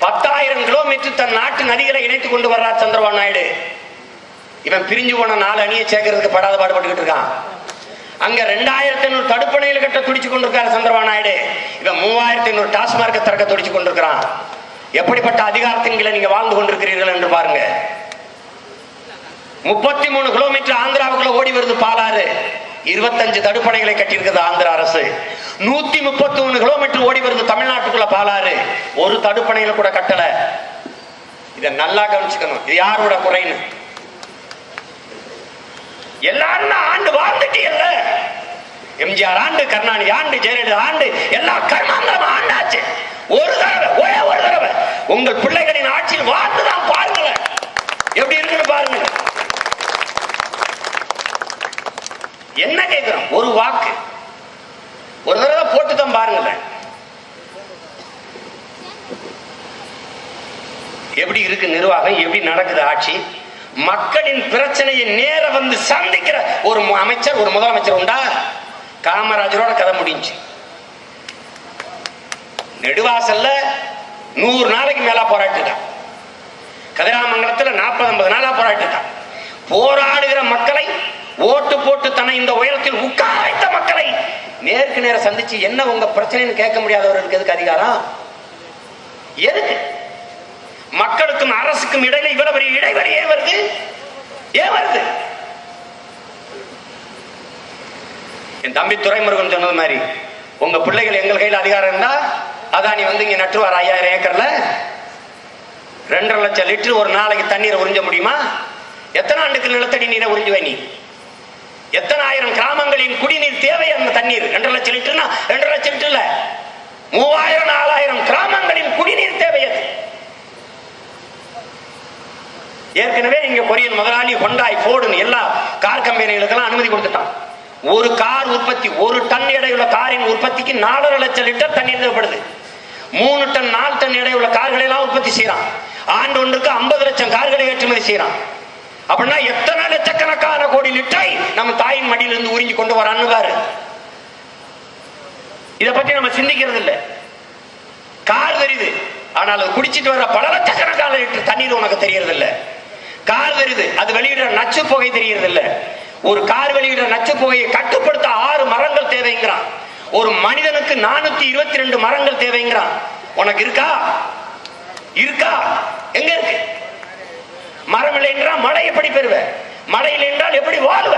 பத்தாயிரம் கிலோமீட்டர் தன் நாட்டு நதிகளை இணைத்துக் கொண்டு வர்றார் சந்திரபாபு நாயுடு. இவன் பிரிஞ்சு போன நாலு அணியை சேர்க்கறதுக்கு படாத பாடுபட்டுக்கிட்டு இருக்கான். அங்க ரெண்டாயிரத்தி ஐநூறு தடுப்பணையில் கட்ட துடிச்சு கொண்டிருக்காரு சந்திரபாபு நாயுடு. இவன் மூவாயிரத்தி ஐநூறு டாஸ்மார்க்க திறக்க துடிச்சு கொண்டிருக்கிறான். எப்படிப்பட்ட அதிகாரத்தின் கீழே நீங்க வாழ்ந்து கொண்டிருக்கிறீர்கள் என்று பாருங்க. முப்பத்தி மூணு கிலோமீட்டர் ஆந்திராவுக்குள்ள ஓடி வருது பாலாறு. இருபத்தஞ்சு தடுப்பணைகளை கட்டியிருக்குது ஆந்திர அரசு. நூத்தி முப்பத்தி ஒண்ணு கிலோமீட்டர் ஓடி வருது தமிழ்நாட்டுக்குள்ள பாலாறு. ஒரு தடுப்பணையில கூட கட்டல. இத நல்லா கவனிச்சுக்கணும். இது யாரோட குறைன்னு? எல்லாரும் ஆண்டு வாழ்ந்துட்டு இல்ல? எம்ஜிஆர் ஆண்டு கருணாநிதி ஆண்டு ஜெயலலிதா ஆண்டு எல்லா கர்மாந்திரம் ஆண்டாச்சு. ஒரு தடவை ஒரே ஒரு தடவை. உங்கள் பிள்ளைகளின் ஆட்சியில் வாழ்ந்துதான் பாருங்களேன் எப்படி இருக்குன்னு பாருங்க என்ன கேட்கிறோம் ஒரு வாக்கு. ஒரு தடவை போட்டு தான் பாருங்களேன் எப்படி இருக்கு நிர்வாகம்? எப்படி நடக்குது ஆட்சி? மக்களின் பிரச்சனையை நேர வந்து சந்திக்கிற ஒரு அமைச்சர் ஒரு முதலமைச்சர் உண்டா? காமராஜரோட கதை முடிஞ்சு. நெடுவாசல்ல நூறு நாளைக்கு மேல போராட்டிட்டான் கதிராமங்கலத்துல நாற்பது ஐம்பது நாளா போராட்டிட்டான் போராடுகிற மக்களை ஓட்டு போட்டு தன்னை இந்த உயரத்தில் உட்கார வைத்த மக்களை நேருக்கு நேரம் சந்திச்சு என்ன உங்க பிரச்சனைன்னு கேட்க முடியாதவர்களுக்கு எதுக்கு அதிகாரம்? எதுக்கு? மக்களுக்கும் அரசுக்கும் இடையில இவ்வளவு பெரிய இடைவெளி ஏன் வருது? ஏன் வருது? என் தம்பி துறைமுருகன் சொன்னது மாதிரி உங்க பிள்ளைகள் எங்கள் கையில் அதிகாரம் இருந்தா அதானி வந்து இங்க நட்டுவார் ஐயாயிரம் ஏக்கர்ல? ரெண்டரை லட்சம் லிட்டர் ஒரு நாளைக்கு தண்ணீரை உறிஞ்ச முடியுமா? எத்தனை ஆண்டுக்கு நிலத்தடி நீரை உறிஞ்சுவேன் நீ? எத்தனை ஆயிரம் கிராமங்களின் குடிநீர் தேவை அந்த தண்ணீர்? ரெண்டு லட்சம் லிட்டர்னா ரெண்டு லட்சம் லிட்டர் இல்ல. மூவாயிரம் நாலாயிரம் கிராமங்களின் குடிநீர் தேவை அது. ஏற்கனவே இங்க கொரியன் முதலாளி ஹொண்டாய் போர்டுன்னு எல்லா கார் கம்பெனிகளுக்கெல்லாம் அனுமதி கொடுத்துட்டான். ஒரு கார் உற்பத்தி ஒரு டன் எடையுள்ள காரின் உற்பத்திக்கு நாலரை லட்சம் லிட்டர் தண்ணீர் தேவைப்படுது. மூணு டன் நாலு டன் எடையுள்ள கார்களை எல்லாம் உற்பத்தி செய்யறான் ஆண்டு ஒன்றுக்கு ஐம்பது லட்சம் கார்களை ஏற்றுமதி செய்யறான் அப்படின்னா எத்தனை லட்சக்கணக்கான கோடி லிட்டரை நம்ம தாயின் மடியிலிருந்து உறிஞ்சி கொண்டு வரான்னு பாரு. இதை பத்தி நம்ம சிந்திக்கிறது இல்லை கார் தெரியுது. ஆனால் அது குடிச்சிட்டு வர பல லட்சக்கணக்கான லிட்டர் தண்ணீர் உனக்கு தெரியறது இல்ல கார் தெரியுது. அது வெளியிடுற நச்சு புகை தெரியறது இல்ல ஒரு கார் வெளியிடுற நச்சு புகையை கட்டுப்படுத்த ஆறு மரங்கள் தேவைங்கிறான். ஒரு மனிதனுக்கு நானூத்தி இருபத்தி ரெண்டு மரங்கள் தேவைங்கிறான். உனக்கு இருக்கா? இருக்கா? எங்க இருக்கு? மரம் இல்லை என்றால் மழை எப்படி பெறுவ மழை இல்லை என்றால் எப்படி வாழ்வ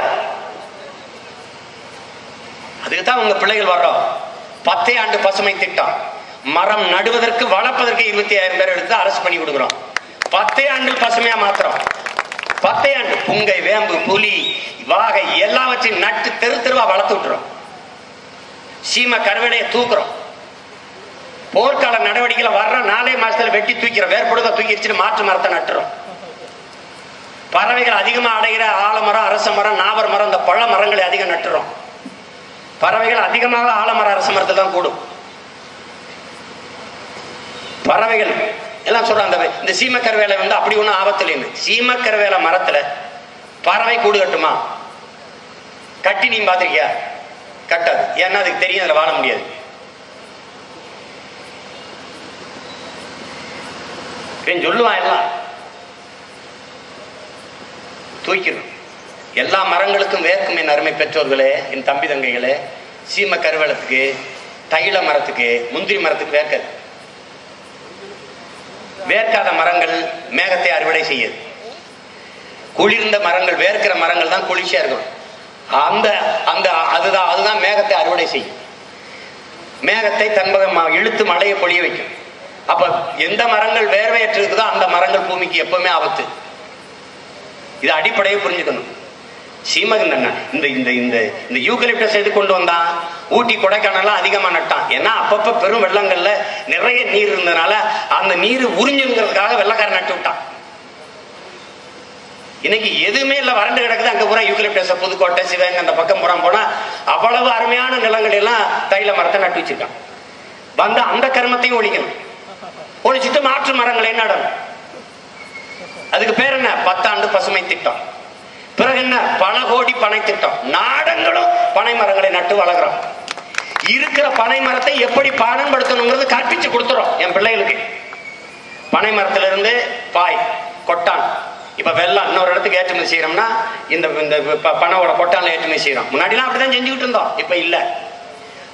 அதுக்கு தான் உங்க பிள்ளைகள் வர்றோம். பத்தே ஆண்டு பசுமை திட்டம். மரம் நடுவதற்கு வளர்ப்பதற்கு இருபத்தி ஆயிரம் பேர் எடுத்து அரசு பண்ணி கொடுக்குறோம். பத்தே ஆண்டு பசுமையா மாத்திரம் பத்தே ஆண்டு புங்கை வேம்பு புலி வாகை எல்லாவற்றையும் நட்டு தெரு தெருவா வளர்த்து விட்டுறோம். சீம கருவேலையை தூக்குறோம். போர்க்கால நடவடிக்கையில் வர்ற நாலே மாசத்துல வெட்டி தூக்கிறோம். வேர்படுத தூக்கி வச்சுட்டு மாற்று மரத்தை நட்டுறோம். பறவைகள் அதிகமாக அடைகிற ஆலமரம் அரச மரம் நாவர் மரம் இந்த பழ மரங்களை அதிகம் நட்டுறோம். பறவைகள் அதிகமாக ஆலமரம் அரச மரத்தில் தான் கூடும். பறவைகள் எல்லாம் சொல்றாங்க அந்த இந்த சீமக்கருவேலை வந்து அப்படி ஒன்றும் ஆபத்து இல்லைன்னு. சீமக்கருவேலை மரத்தில் பறவை கூடு கட்டுமா? கட்டி நீ பார்த்துருக்கியா? கட்டாது. ஏன்னா அதுக்கு தெரியும் அதில் வாழ முடியாது. சொல்லுவான் எல்லாம். தூக்கிடணும் எல்லா மரங்களுக்கும் வேர்க்கும் என் அருமை பெற்றோர்களே என் தம்பி தங்கைகளே சீம கருவேலத்துக்கு தைல மரத்துக்கு முந்திரி மரத்துக்கு வேர்க்காது. வேர்க்காத மரங்கள் மேகத்தை அறுவடை செய்யுது. குளிர்ந்த மரங்கள் வேர்க்கிற மரங்கள் தான் குளிர்ச்சியா இருக்கும் அந்த அந்த அதுதான் அதுதான் மேகத்தை அறுவடை செய்யும். மேகத்தை தன்பதம் இழுத்து மழையை பொழிய வைக்கும். அப்ப எந்த மரங்கள் வேர்வையற்று இருக்குதோ அந்த மரங்கள் பூமிக்கு எப்பவுமே ஆபத்து. இது அடிப்படையை புரிஞ்சுக்கணும். சீமகந்தன் இந்த இந்த இந்த இந்த யூகலிப்டஸ் எது கொண்டு வந்தான். ஊட்டி கொடைக்கானல்லாம் அதிகமாக நட்டான். ஏன்னா அப்பப்போ பெரும் வெள்ளங்கள்ல நிறைய நீர் இருந்ததுனால அந்த நீர் உறிஞ்சுங்கிறதுக்காக வெள்ளக்காரன் நட்டு விட்டான். இன்னைக்கு எதுவுமே இல்லை வறண்டு கிடக்குது அங்கே பூரா யூகலிப்டஸ் புதுக்கோட்டை சிவகங்கை அந்த பக்கம் புறம் போனால் அவ்வளவு அருமையான நிலங்கள் எல்லாம் தைல மரத்தை நட்டு வச்சிருக்கான். வந்து அந்த கர்மத்தையும் ஒழிக்கணும். ஒழிச்சிட்டு மாற்று மரங்களை நடணும். அதுக்கு பேர் என்ன? பத்தாண்டு பசுமை திட்டம். பிறகு என்ன? பல கோடி பனை திட்டம். நாடங்களும் பனை மரங்களை நட்டு வளர்கிறோம் இருக்கிற பனை மரத்தை எப்படி பயன்படுத்தணுங்கிறது கற்பிச்சு கொடுத்துறோம் என் பிள்ளைகளுக்கு. பனை மரத்துல இருந்து பாய் கொட்டான். இப்ப வெள்ளம் இன்னொரு இடத்துக்கு ஏற்றுமதி செய்யறோம்னா இந்த இந்த ப- பனையோட கொட்டான்ல ஏற்றுமதி செய்யறோம். முன்னாடிலாம் அப்படிதான் செஞ்சுக்கிட்டு இருந்தோம். இப்ப இல்ல.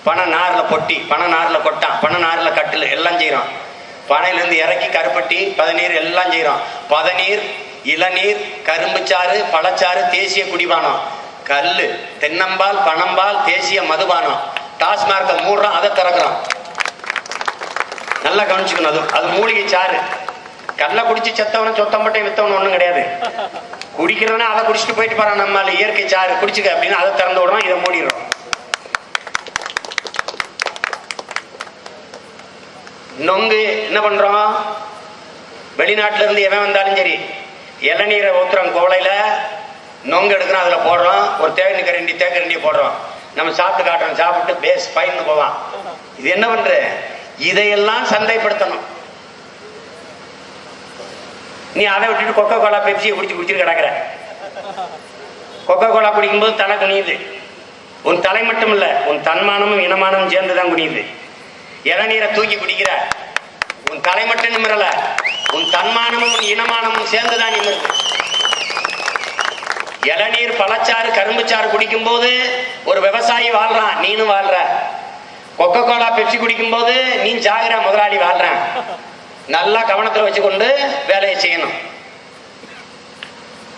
பனை நார்ல பொட்டி பனை நார்ல கொட்டான் பனை நார்ல கட்டில் எல்லாம் செய்யறோம். பனையில இருந்து இறக்கி கருப்பட்டி பதநீர் எல்லாம் செய்யறோம் பதநீர் இளநீர் கரும்புச்சாறு பழச்சாறு தேசிய குடிபானம். கல்லு தென்னம்பால் பனம்பால் தேசிய மதுபானம். டாஸ்மார்க்க மூடுறோம் அதை திறக்கிறோம் நல்லா கவனிச்சுக்கணும் அது அது மூலிகை சாறு. கல்ல குடிச்சு செத்தவனும் சொத்தம்பட்டை வித்தவனும் ஒண்ணும் கிடையாது. குடிக்கிறவனே அதை குடிச்சிட்டு போயிட்டு போறான் நம்மால. இயற்கை சாறு குடிச்சுக்க அப்படின்னு அதை திறந்து விடுறோம் இதை மூடிடுறோம் நொங்கு என்ன பண்றோம்? வெளிநாட்டுல இருந்து எவன் வந்தாலும் சரி இளநீரை ஊத்துறோம் கோலையில நொங்கு எடுக்கிறோம் அதுல போடுறோம். ஒரு தேவனி கரண்டி தேக்கரண்டி போடுறோம். நம்ம சாப்பிட்டு காட்டுறோம் சாப்பிட்டு பேஸ் ஃபைன் போவான். இது என்ன பண்ற? இதையெல்லாம் சந்தைப்படுத்தணும். நீ அதை விட்டுட்டு கொக்கோ கோலா பெப்சியை குடிச்சு குடிச்சிட்டு கிடக்குற. கொக்கோ கோலா குடிக்கும்போது தலை குனியுது. உன் தலை மட்டும் இல்ல உன் தன்மானமும் இனமானமும் சேர்ந்து தான் குனியுது. இளநீரை தூக்கி குடிக்கிற. உன் தலை மட்டும் நிமிரல. உன் தன்மானமும் உன் இனமானமும் சேர்ந்து தான் நிமிருது. இளநீர் பழச்சாறு கரும்புச்சாறு குடிக்கும் போது ஒரு விவசாயி வாழ்றான் நீனும் வாழ்ற. கொக்கோ கோலா பெப்சி குடிக்கும் போது நீ ஜாகிர முதலாளி வாழ்றேன் நல்லா கவனத்துல வச்சுக்கொண்டு வேலையை செய்யணும்.